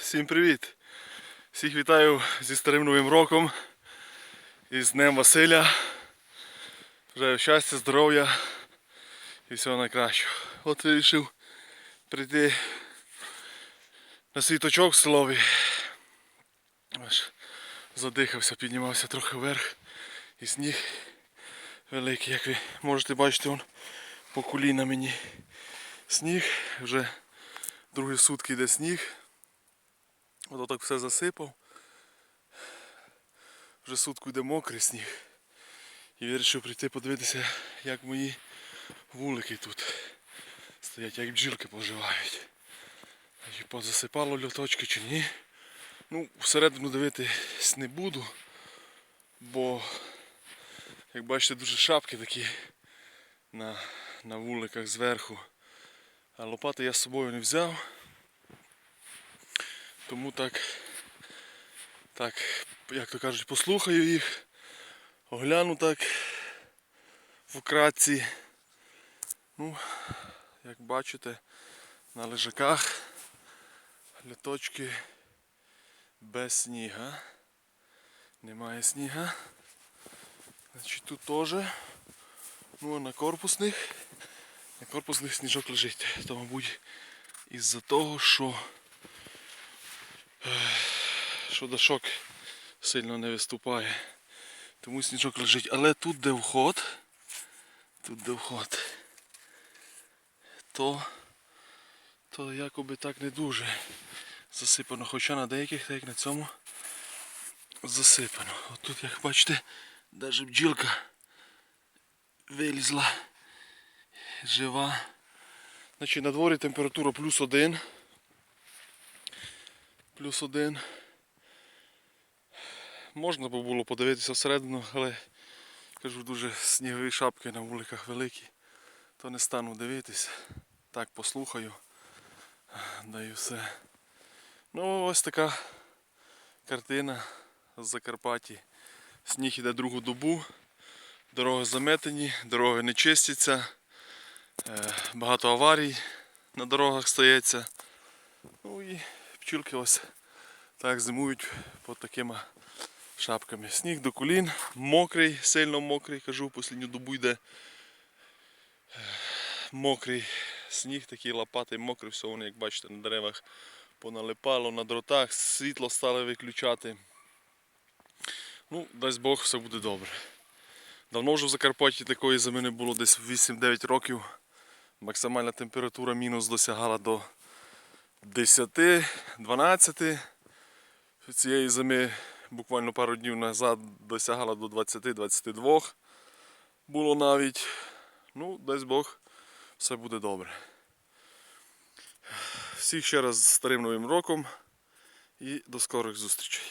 Всім привіт! Всіх вітаю зі старим новим роком і з Днем Василя. Бажаю щастя, здоров'я і всього найкращого. От вирішив прийти на світочок в селові. Аж задихався, піднімався трохи вверх і сніг великий, як ви можете бачити, он по коліна мені сніг. Вже другі сутки йде сніг. Ото так все засипав. Вже сутку йде мокрий сніг. І вирішив прийти подивитися, як мої вулики тут стоять, як бджілки поживають. Позасипало льоточки чи ні. Ну, всередину дивитись не буду, бо, як бачите, дуже шапки такі на, на вуликах зверху. А лопати я з собою не взяв. Тому так, так, як то кажуть, послухаю їх, огляну так вкратці. Ну, як бачите, на лежаках літочки без сніга. Немає сніга. Значить тут теж. Ну а на корпусних. На корпусних сніжок лежить. То, мабуть, із-за того, що що дашок сильно не виступає. Тому сніжок лежить. Але тут де вход, тут де вход, то, то якоби так не дуже засипано. Хоча на деяких, так як на цьому, засипано. От тут, як бачите, навіть бджілка вилізла жива. Значить на дворі температура плюс один. Плюс один. Можна би було подивитися всередину, але кажу, дуже снігові шапки на вуликах великі, то не стану дивитись. Так послухаю. Да і все. Ну ось така картина з Закарпатті. Сніг іде другу добу, дороги заметені, дороги не чистяться, е, багато аварій на дорогах стається. Ну і пчілки ось так зимують під такими шапками. Сніг до колін, мокрий, сильно мокрий, кажу, послідню добу йде мокрий сніг, такий лопатий, мокрий, все вони, як бачите, на деревах поналипало, на дротах, світло стали виключати. Ну, дасть Бог, все буде добре. Давно вже в Закарпатті такої зими не було, десь 8-9 років. Максимальна температура мінус досягала до 10-12. Цієї зими буквально пару днів назад досягала до 20-22. Було навіть. Ну, дасть Бог, все буде добре. Всіх ще раз з старим новим роком і до скорих зустрічей.